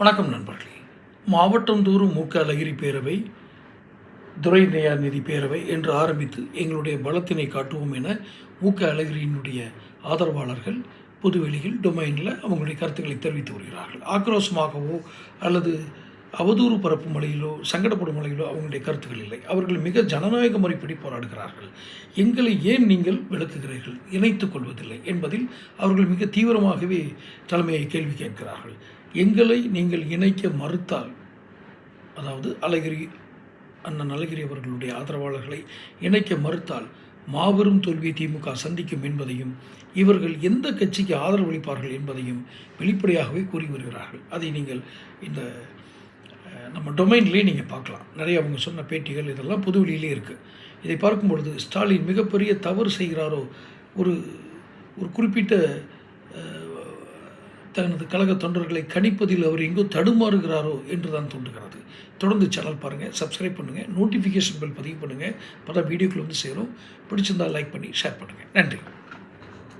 வணக்கம் நண்பர்களே. மாவட்டந்தோறும் மூக்க அழகிரி பேரவை துரை நிதி பேரவை என்று ஆரம்பித்து எங்களுடைய பலத்தினை காட்டுவோம் என மூக்க அழகிரியினுடைய ஆதரவாளர்கள் புதுவெளியில் டொமைனில் அவங்களுடைய கருத்துக்களை தெரிவித்து வருகிறார்கள். ஆக்ரோஷமாகவோ அல்லது அவதூறு பரப்பு மலையிலோ சங்கடப்படும் மலையிலோ அவங்களுடைய கருத்துக்கள் இல்லை. அவர்கள் மிக ஜனநாயக முறைப்படி போராடுகிறார்கள். எங்களை ஏன் நீங்கள் விளக்குகிறீர்கள்? இணைத்துக் கொள்வதில்லை என்பதில் அவர்கள் மிக தீவிரமாகவே தலைமையை கேள்வி கேட்கிறார்கள். எங்களை நீங்கள் இணைக்க மறுத்தால் அதாவது அழகிரி அண்ணன் அழகிரி அவர்களுடைய ஆதரவாளர்களை இணைக்க மறுத்தால் மாபெரும் தோல்வியை திமுக சந்திக்கும் என்பதையும் இவர்கள் எந்த கட்சிக்கு ஆதரவளிப்பார்கள் என்பதையும் வெளிப்படையாகவே கூறி வருகிறார்கள். அதை நீங்கள் இந்த நம்ம டொமைன்லேயே நீங்கள் பார்க்கலாம். நிறைய அவங்க சொன்ன பேட்டிகள் இதெல்லாம் புதுவெளியிலே இருக்குது இதை பார்க்கும் பொழுது ஸ்டாலின் மிகப்பெரிய தவறு செய்கிறாரோ ஒரு ஒரு குறிப்பிட்ட தனது கழக தொண்டர்களை கணிப்பதில் அவர் எங்கோ தடுமாறுகிறாரோ என்று தான் தோன்றுகிறது. தொடர்ந்து சேனல் பாருங்கள் சப்ஸ்கிரைப் பண்ணுங்கள் நோட்டிஃபிகேஷன் பெல் பதிவு பண்ணுங்கள் பல வீடியோக்கள் வந்து சேரும். பிடிச்சிருந்தால் லைக் பண்ணி ஷேர் பண்ணுங்கள் நன்றி.